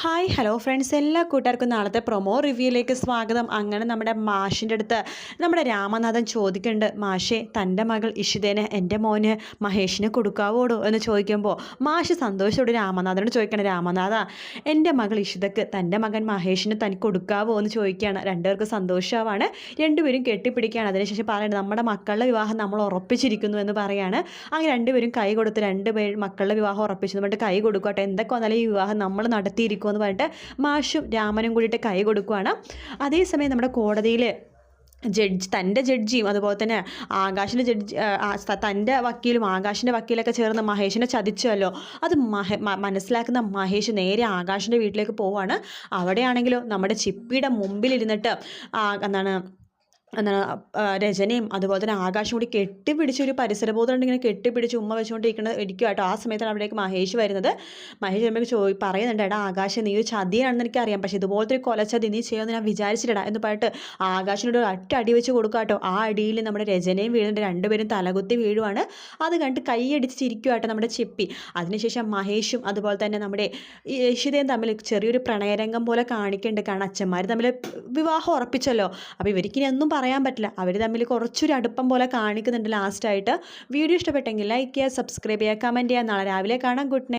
Hi hello friends എല്ലാ കൂട്ടുകാർക്കും നാളത്തെ പ്രൊമോ റിവ്യൂയിലേക്ക് സ്വാഗതം. അങ്ങനെ നമ്മുടെ മാഷിന്റെ അടുത്ത് നമ്മുടെ രാമനാഥൻ ചോദിക്കുന്നുണ്ട് മാഷേ തന്റെ മകൾ ഇഷിതേനെ എന്റെ മോന് മഹേഷിനെ കൊടുക്കാവോടോ? എന്ന് ചോദിക്കുമ്പോൾ മാഷ് സന്തോഷത്തോട് രാമനാഥനോട് ചോദിക്കണം രാമനാഥ എന്റെ മകൾ ഇഷിതക്ക് തന്റെ മകൻ മഹേഷിനെ തനിക്ക് കൊടുക്കാവോ? എന്ന് ചോദിക്കുകയാണ്. രണ്ടുപേർക്ക് സന്തോഷമാവാണ് രണ്ടുപേരും കെട്ടിപ്പിടിക്കുകയാണ്. അതിനുശേഷം പറയുന്നത് നമ്മുടെ മക്കളുടെ വിവാഹം നമ്മൾ ഉറപ്പിച്ചിരിക്കുന്നു എന്ന് പറയാണ്. അങ്ങനെ രണ്ടുപേരും കൈ കൊടുത്ത് രണ്ടുപേരും പേര് മക്കളുടെ വിവാഹം ഉറപ്പിച്ചു. എന്നിട്ട് കൈ കൊടുക്കട്ടെ എന്തൊക്കെ വന്നാലും ഈ വിവാഹം നമ്മൾ നടത്തിയിരിക്കും. എന്ന് പറഞ്ഞിട്ട് മാഷും രാമനും കൂടിയിട്ട് കൈ കൊടുക്കുവാണ്. അതേസമയം നമ്മുടെ കോടതിയിൽ ജഡ്ജ് തന്റെ ജഡ്ജിയും അതുപോലെ തന്നെ ആകാശിന്റെ ജഡ്ജി തന്റെ വക്കീലും ആകാശിന്റെ വക്കീലൊക്കെ ചേർന്ന് മഹേഷിനെ ചതിച്ചല്ലോ. അത് മഹ മനസ്സിലാക്കുന്ന മഹേഷ് നേരെ ആകാശിന്റെ വീട്ടിലേക്ക് പോവുകയാണ് അവിടെയാണെങ്കിലോ നമ്മുടെ ചിപ്പിയുടെ മുമ്പിലിരുന്നിട്ട് എന്താണ് എന്താണ് രചനയും അതുപോലെ തന്നെ ആകാശം കൂടി കെട്ടിപ്പിടിച്ച് ഒരു പരിസരബോധം ഇങ്ങനെ കെട്ടിപ്പിടിച്ച് ഉമ്മ വെച്ചുകൊണ്ടിരിക്കുന്നത് ഇരിക്കുമായിട്ടോ ആ സമയത്താണ് അവിടേക്ക് മഹേഷ് വരുന്നത്. മഹേഷ് വരുമ്പോൾ ചോ പറയുന്നുണ്ട് എടാ ആകാശം നീ ഒരു ചതിയാണെന്ന് എനിക്കറിയാം. പക്ഷേ ഇതുപോലത്തെ ഒരു കൊലച്ചതി നീ ചെയ്യുമെന്ന് ഞാൻ വിചാരിച്ചില്ലടാ. എന്ന് പറഞ്ഞിട്ട് ആകാശിനോട് ഒറ്റ അടി വെച്ച് കൊടുക്കുക കേട്ടോ. ആ അടിയിൽ നമ്മുടെ രചനയും വീഴുന്നുണ്ട്. രണ്ടുപേരും തലകുത്തി വീഴുവാണ്. അത് കണ്ട് കൈയടിച്ച് ചിരിക്കുക കേട്ടോ നമ്മുടെ ചെപ്പി. അതിനുശേഷം മഹേഷും അതുപോലെ തന്നെ നമ്മുടെ യശിതയും തമ്മിൽ ചെറിയൊരു പ്രണയരംഗം പോലെ കാണിക്കുന്നുണ്ട് കാരണം അച്ഛന്മാർ തമ്മിൽ വിവാഹം ഉറപ്പിച്ചല്ലോ. അപ്പോൾ ഇവർക്കിനി ഒന്നും പറയാൻ പറ്റില്ല. അവർ തമ്മിൽ കുറച്ചൊരു അടുപ്പം പോലെ കാണിക്കുന്നുണ്ട് ലാസ്റ്റായിട്ട്. വീഡിയോ ഇഷ്ടപ്പെട്ടെങ്കിൽ ലൈക്ക് ചെയ്യുക സബ്സ്ക്രൈബ് ചെയ്യുക കമന്റ് ചെയ്യുക. നാളെ രാവിലെ കാണാം. Good night